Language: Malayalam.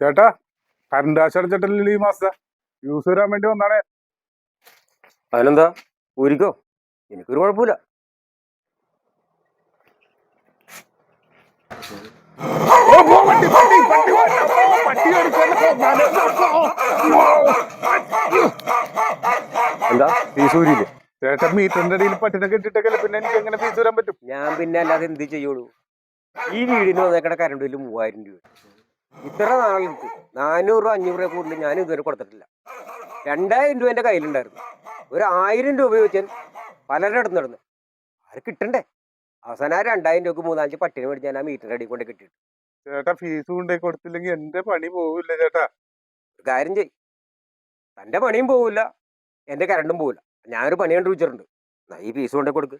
ചേട്ടാ കറണ്ട് കാശ് ഈ മാസത്തെ. യൂസ് വരാൻ വേണ്ടി വന്നാണെ. അതിനെന്താ? ഊരിക്കോ? എനിക്കൊരു കുഴപ്പമില്ല. എന്താ? ഫീസ് ഊരിയില്ലേ? ചേട്ടൻ മീറ്ററിന്റെ അടിയിൽ പട്ടിനെ കെട്ടിട്ടൊക്കെ പിന്നെ എനിക്ക് എങ്ങനെ ഫീസ് വരാൻ പറ്റും? ഞാൻ പിന്നെ അല്ലാതെ എന്ത് ചെയ്യുള്ളൂ? ഈ വീടിന് വന്നേക്കണ കറണ്ട് ബില്ല് മൂവായിരം രൂപ. ഇത്ര നാളുണ്ട് നാനൂറ് രൂപ അഞ്ഞൂറ് രൂപ കൂടുതൽ ഞാൻ ഇതുവരെ കൊടുത്തിട്ടില്ല. രണ്ടായിരം രൂപ എന്റെ കയ്യിലുണ്ടായിരുന്നു. ഒരു ആയിരം രൂപ വെച്ചാൽ പലരുടെ അടുത്ത് നടന്നു അത് കിട്ടണ്ടേ? അവസാനം ആ രണ്ടായിരം രൂപക്ക് മൂന്നാലഞ്ച് പട്ടിണി മേടിച്ച് ഞാൻ ആ മീറ്ററിന്റെ അടി കൊണ്ട് കിട്ടിയിട്ട്. ചേട്ടാ ഫീസ് കൊണ്ട് കൊടുത്തില്ലെങ്കിൽ എന്റെ പണി പോവില്ല ചേട്ടാ. ഒരു കാര്യം ചെയ് തന്റെ പണിയും പോവില്ല എന്റെ കരണ്ടും പോവില്ല. ഞാനൊരു പണി കണ്ടുപിടിച്ചിട്ടുണ്ട്. ഈ ഫീസ് കൊണ്ടേ കൊടുക്ക്.